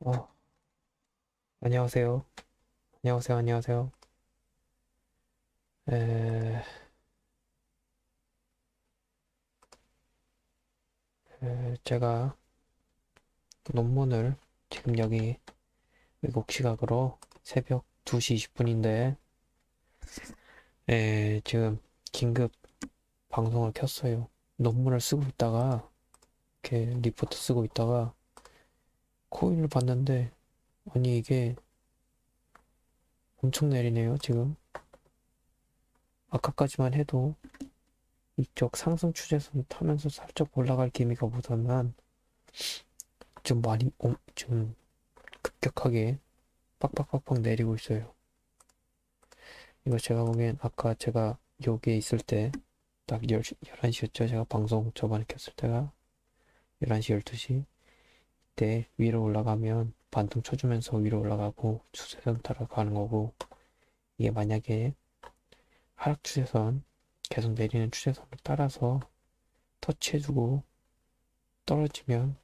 어, 안녕하세요. 안녕하세요. 안녕하세요. 에, 에, 제가 논문을 지금 여기 외국 시각으로 새벽 2시 20분인데, 에, 지금 긴급 방송을 켰어요. 논문을 쓰고 있다가, 이렇게 리포트 쓰고 있다가, 코인을 봤는데, 아니, 이게 엄청 내리네요, 지금. 아까까지만 해도 이쪽 상승 추세선 타면서 살짝 올라갈 기미가 보다만 좀 많이 어, 좀 급격하게 빡빡빡빡 내리고 있어요. 이거 제가 보기엔 아까 제가 여기에 있을 때 딱 11시였죠. 제가 방송 저번에 켰을 때가 11시, 12시 때 위로 올라가면 반등 쳐주면서 위로 올라가고 추세선 따라 가는 거고 이게 만약에 하락 추세선 계속 내리는 추세선을 따라서 터치해주고 떨어지면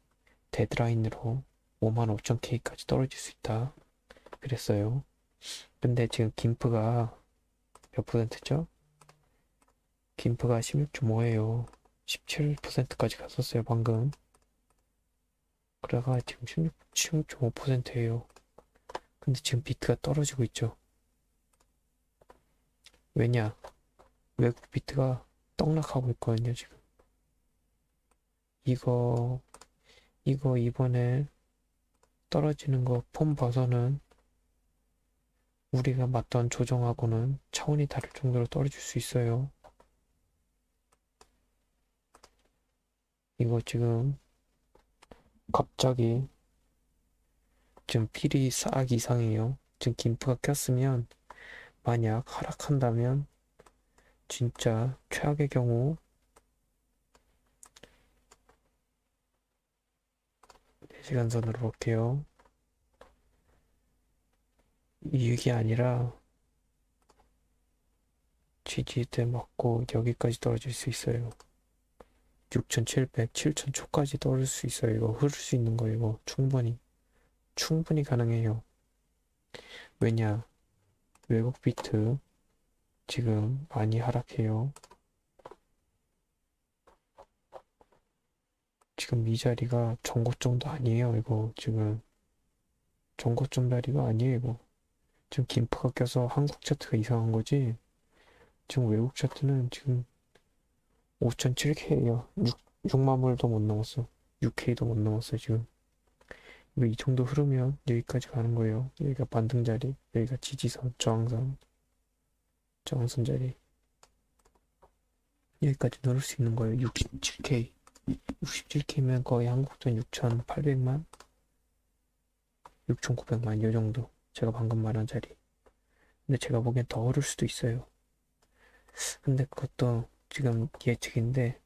데드라인으로 55,000K까지 떨어질 수 있다. 그랬어요. 근데 지금 김프가 몇 퍼센트죠? 김프가 16.5예요. 17%까지 갔었어요 방금 그래가 지금 16, 16.5%예요 근데 지금 비트가 떨어지고 있죠 왜냐 외국 비트가 떡락하고 있거든요, 지금. 이거, 이거 이번에 떨어지는 거 폼 봐서는 우리가 맞던 조정하고는 차원이 다를 정도로 떨어질 수 있어요. 이거 지금 갑자기 지금 필이 싹 이상해요. 지금 김프가 꼈으면 만약 하락한다면 진짜 최악의 경우 4시간 선으로 볼게요. 이익이 아니라 지지대 맞고 여기까지 떨어질 수 있어요. 6,700, 7,000 초까지 떨어질 수 있어요. 이거 흐를 수 있는 거예요. 이거 충분히 충분히 가능해요. 왜냐 외국 비트 지금 많이 하락해요. 지금 이 자리가 전고점도 아니에요. 이거 지금 전고점 자리가 아니에요. 이거 지금 김프가 껴서 한국 차트가 이상한 거지. 지금 외국 차트는 지금 5,007K예요. 6, 6만 불도 못 넘었어. 6K도 못 넘었어요. 지금 이 정도 흐르면 여기까지 가는 거예요. 여기가 반등 자리, 여기가 지지선, 저항선. 정선 자리 여기까지 누를 수 있는 거예요 67K 67K면 거의 한국 돈 6,800만 6,900만 이 정도 제가 방금 말한 자리 근데 제가 보기엔 더 오를 수도 있어요 근데 그것도 지금 예측인데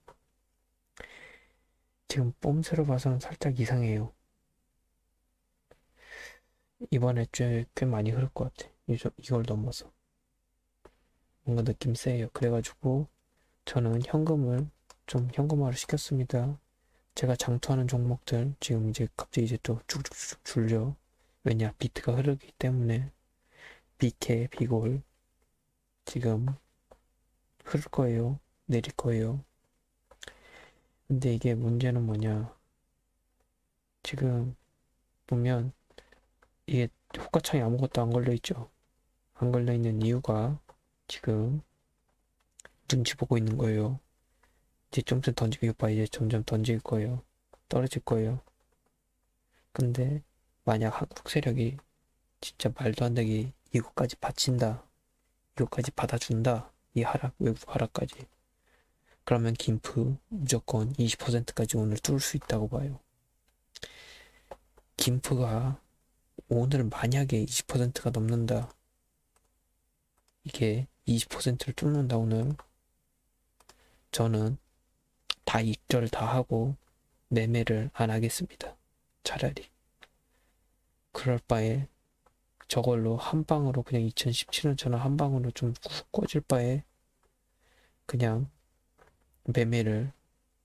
지금 뽐새로 봐서는 살짝 이상해요 이번에 꽤, 꽤 많이 흐를 것 같아 이걸 넘어서 뭔가 느낌 세요. 그래가지고 저는 현금을 좀 현금화를 시켰습니다. 제가 장투하는 종목들 지금 이제 갑자기 이제 또 쭉쭉쭉 줄려. 왜냐 비트가 흐르기 때문에 비케 비골 지금 흐를 거예요. 내릴 거예요. 근데 이게 문제는 뭐냐 지금 보면 이게 호가창이 아무것도 안 걸려 있죠. 안 걸려 있는 이유가 지금 눈치 보고 있는 거예요. 이제 좀좀 던지고 이봐 이제 점점 던질 거예요. 떨어질 거예요. 근데 만약 한국 세력이 진짜 말도 안 되게 이거까지 바친다. 이거까지 받아준다. 이 하락, 외국 하락까지. 그러면 김프 무조건 20%까지 오늘 뚫을 수 있다고 봐요. 김프가 오늘 만약에 20%가 넘는다. 이게 20%를 뚫는다 오늘 저는 다 입절 다 하고 매매를 안 하겠습니다. 차라리 그럴 바에 저걸로 한 방으로 그냥 2017년처럼 한 방으로 좀 훅 꺼질 바에 그냥 매매를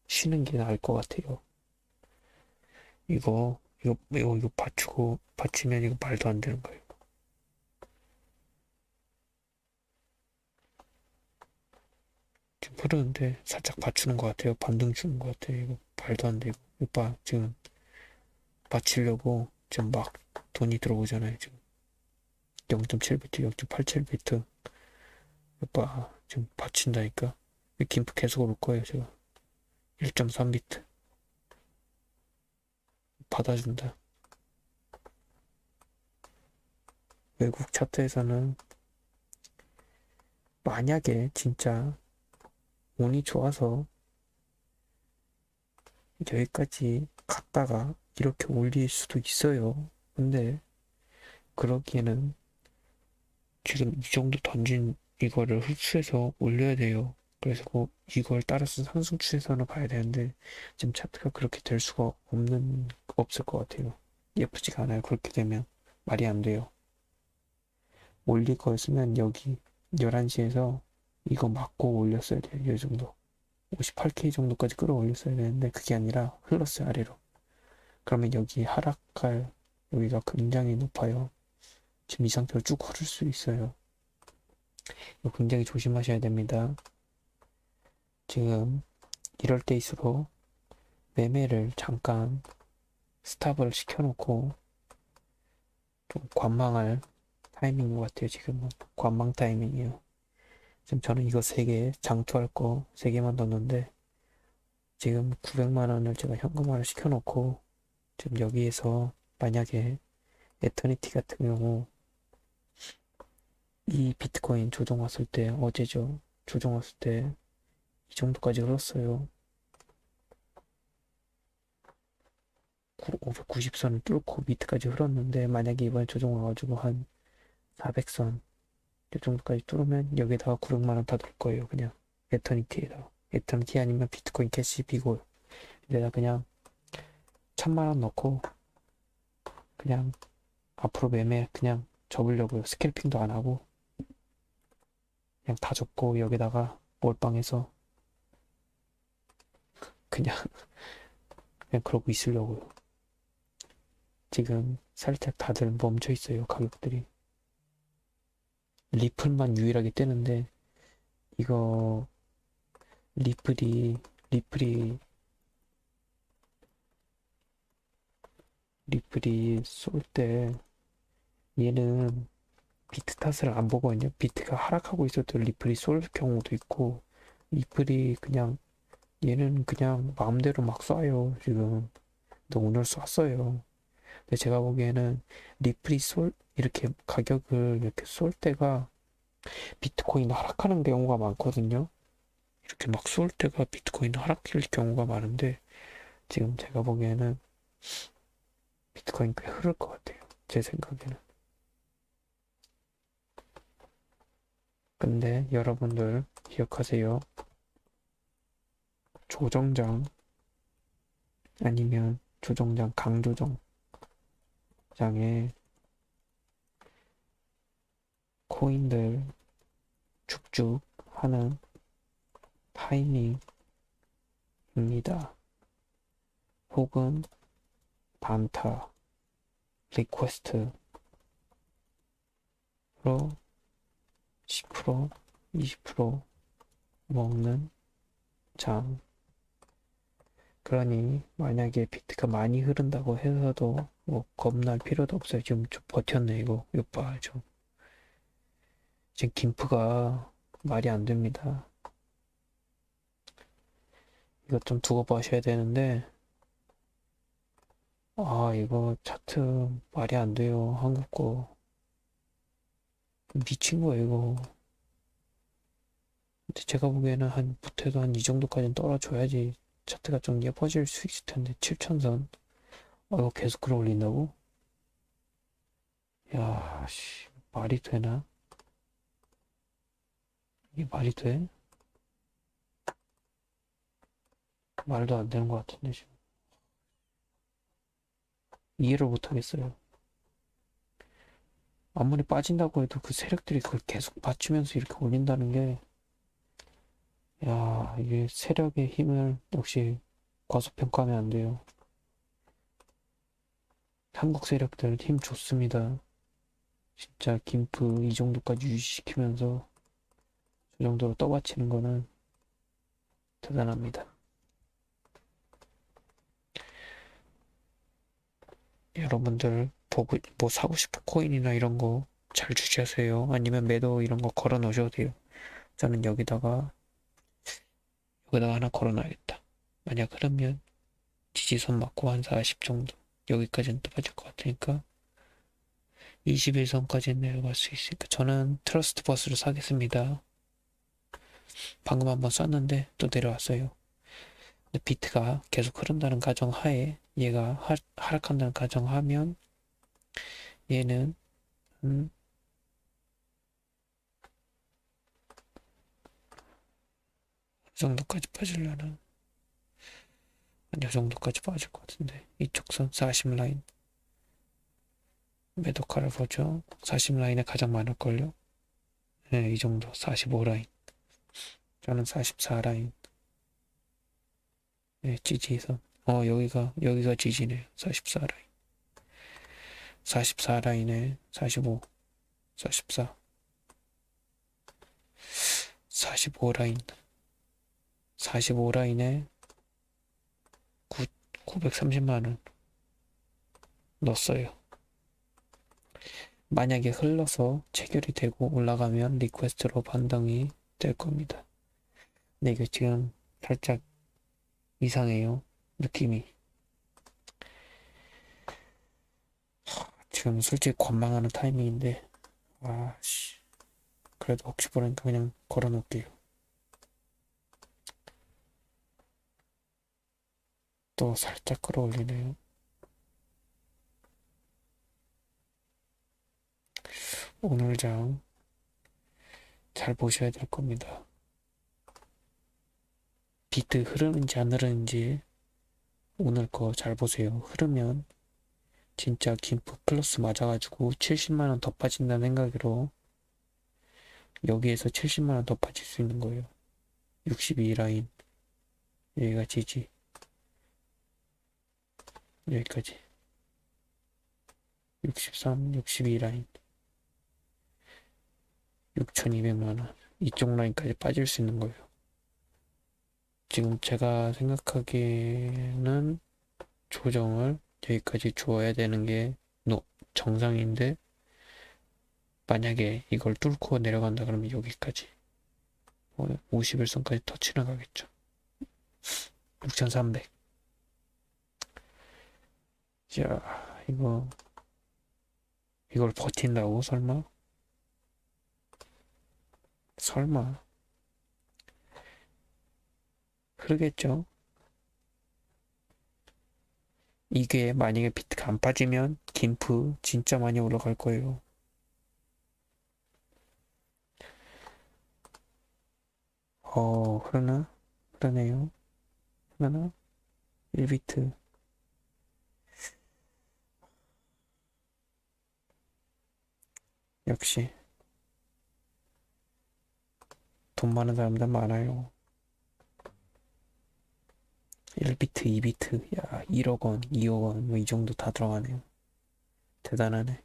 쉬는 게 나을 것 같아요. 이거 이거, 이거, 이거 받치고, 받치면 이거 말도 안 되는 거예요. 지금 흐르는데 살짝 받치는 것 같아요. 반등 주는 것 같아요. 이거 말도 안 되고. 오빠 지금 받치려고 지금 막 돈이 들어오잖아요. 지금 0.7비트, 0.87비트. 오빠 지금 받친다니까. 김프 계속 올 거예요. 제가 1.3비트 받아준다. 외국 차트에서는 만약에 진짜 운이 좋아서 여기까지 갔다가 이렇게 올릴 수도 있어요. 근데 그러기에는 지금 이 정도 던진 이거를 흡수해서 올려야 돼요. 그래서 그 이걸 따라서 상승 추세선을 가야 되는데 지금 차트가 그렇게 될 수가 없는 없을 것 같아요. 예쁘지가 않아요. 그렇게 되면 말이 안 돼요. 올릴 거였으면 여기 11시에서 이거 맞고 올렸어야 돼요. 이 정도. 58K 정도까지 끌어올렸어야 되는데 그게 아니라 흘렀어요. 아래로. 그러면 여기 하락할 여기가 굉장히 높아요. 지금 이 상태로 쭉 흐를 수 있어요. 굉장히 조심하셔야 됩니다. 지금 이럴 때일수록 매매를 잠깐 스탑을 시켜놓고 좀 관망할 타이밍인 것 같아요. 지금은 관망 타이밍이에요. 지금 저는 이거 세개 장투할 거세 개만 넣었는데 지금 900만 원을 제가 현금화를 시켜놓고 지금 여기에서 만약에 에터니티 같은 경우 이 비트코인 조정 왔을 때 어제죠. 조정 왔을 때 이 정도까지 흘렀어요. 590선을 뚫고 밑에까지 흘렀는데 만약에 이번에 조정 와가지고 한 400선 이 정도까지 뚫으면 여기다가 900만원 다 넣을 거예요. 그냥 에터니티에다가 에터니티 아니면 비트코인 캐시 비골 내가 그냥 1000만원 넣고 그냥 앞으로 매매 그냥 접으려고요. 스캘핑도 안 하고 그냥 다 접고 여기다가 몰빵해서 그냥 그냥 그러고 있으려고요. 지금 살짝 다들 멈춰 있어요. 가격들이. 리플만 유일하게 뜨는데 이거 리플이 리플이 리플이 쏠 때 얘는 비트 탓을 안 보거든요. 비트가 하락하고 있어도 리플이 쏠 경우도 있고 리플이 그냥 얘는 그냥 마음대로 막 쏴요. 지금 너 오늘 쐈어요. 근데 제가 보기에는 리플이 쏠 이렇게 가격을 이렇게 쏠 때가 비트코인 하락하는 경우가 많거든요. 이렇게 막 쏠 때가 비트코인 하락할 경우가 많은데 지금 제가 보기에는 비트코인 꽤 흐를 것 같아요. 제 생각에는. 근데 여러분들 기억하세요. 조정장 아니면 조정장 강조정 장에 코인들 쭉쭉 하는 타이밍입니다. 혹은 단타, 리퀘스트로 10%, 20% 먹는 장. 그러니 만약에 비트가 많이 흐른다고 해서도 뭐 겁날 필요도 없어요. 지금 좀 버텼네 이거. 이거 봐 좀. 지금 김프가 말이 안 됩니다. 이거 좀 두고 봐셔야 되는데 아 이거 차트 말이 안 돼요. 한국 거. 미친 거예요 이거. 근데 제가 보기에는 한 못해도 한 이 정도까지는 떨어져야지 차트가 좀 예뻐질 수 있을 텐데 7천선 어 이거 계속 끌어올린다고? 야, 씨, 말이 되나? 이게 말이 돼? 말도 안 되는 것 같은데 지금 이해를 못 하겠어요. 아무리 빠진다고 해도 그 세력들이 그걸 계속 받치면서 이렇게 올린다는 게, 야, 이게 세력의 힘을 역시 과소평가하면 안 돼요. 한국 세력들 힘 좋습니다. 진짜 김프 이 정도까지 유지시키면서 저 정도로 떠받치는 거는 대단합니다. 여러분들 보고 뭐 사고 싶은 코인이나 이런 거 잘 주시하세요. 아니면 매도 이런 거 걸어 놓으셔도 돼요. 저는 여기다가 여기다가 하나 걸어 놔야겠다. 만약 흐르면 지지선 맞고 한 40 정도 여기까지는 떨어질 것 같으니까 21선까지 내려갈 수 있으니까 저는 트러스트 버스를 사겠습니다. 방금 한번 쐈는데 또 내려왔어요. 근데 비트가 계속 흐른다는 가정하에 얘가 하, 하락한다는 가정하면 얘는 음, 정도까지 빠지려나? 이 정도까지 빠질 것 같은데. 이쪽 선 40 라인. 매도카를 보죠. 40 라인에 가장 많을걸요? 네, 이 정도. 45 라인. 저는 44 라인. 네, 지지선 어 여기가 여기가 지지네요. 44 라인. 44 라인에 45 44 45 라인 45 라인에 930만원 넣었어요. 만약에 흘러서 체결이 되고 올라가면 리퀘스트로 반등이 될 겁니다. 근데 이게 지금 살짝 이상해요. 느낌이. 지금 솔직히 관망하는 타이밍인데, 아 씨. 그래도 혹시 모르니까 그냥 걸어 놓을게요. 또 살짝 끌어올리네요. 오늘 장 잘 보셔야 될 겁니다. 비트 흐르는지 안 흐르는지 오늘 거 잘 보세요. 흐르면 진짜 김프 플러스 맞아가지고 70만원 더 빠진다는 생각으로 여기에서 70만원 더 빠질 수 있는 거예요. 62 라인 여기가 지지 여기까지. 63, 62 라인. 6,200만원. 이쪽 라인까지 빠질 수 있는 거예요. 지금 제가 생각하기에는 조정을 여기까지 주어야 되는 게 정상인데 만약에 이걸 뚫고 내려간다 그러면 여기까지 51선까지 터치는 가겠죠. 6,300 자, 이거, 이걸 버틴다고? 설마? 설마. 그러겠죠? 이게 만약에 비트가 안 빠지면 김프 진짜 많이 올라갈 거예요. 어, 그러나? 그러네요. 그러나? 1비트. 역시 돈 많은 사람들 많아요. 1비트, 2비트, 야 1억 원, 2억 원, 뭐 이 정도 다 들어가네요. 대단하네.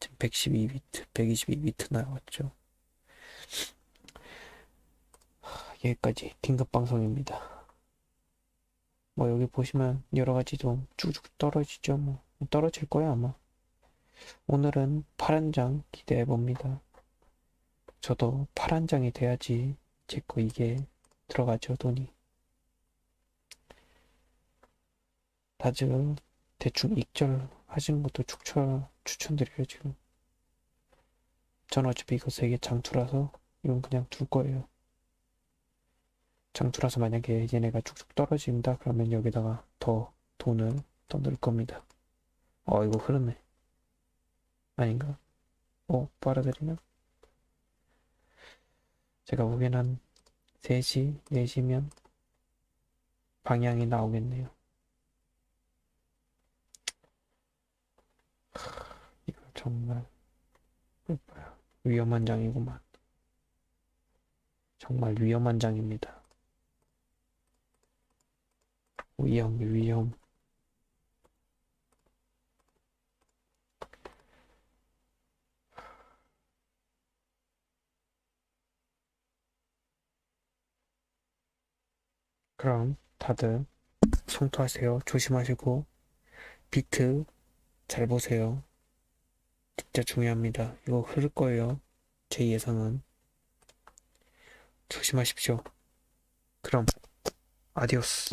지금 112비트, 122비트 나왔죠. 여기까지 긴급 방송입니다. 뭐 여기 보시면 여러 가지도 쭉쭉 떨어지죠. 뭐 떨어질 거야 아마. 오늘은 파란 장 기대해 봅니다. 저도 파란 장이 돼야지 제거 이게 들어가죠, 돈이. 다들 대충 익절 하시는 것도 추천, 추천드려요, 지금. 전 어차피 이거 세개 장투라서 이건 그냥 둘 거예요. 장투라서 만약에 얘네가 쭉쭉 떨어진다 그러면 여기다가 더 돈을 더 넣을 겁니다. 어, 이거 흐르네. 아닌가? 어, 빨아들이나? 제가 보기엔 한 3시, 4시면 방향이 나오겠네요. 이거 정말 뭐야 위험한 장이구만. 정말 위험한 장입니다. 위험, 위험. 그럼 다들 성토하세요. 조심하시고 비트 잘 보세요. 진짜 중요합니다. 이거 흐를 거예요. 제 예상은. 조심하십시오. 그럼 아디오스.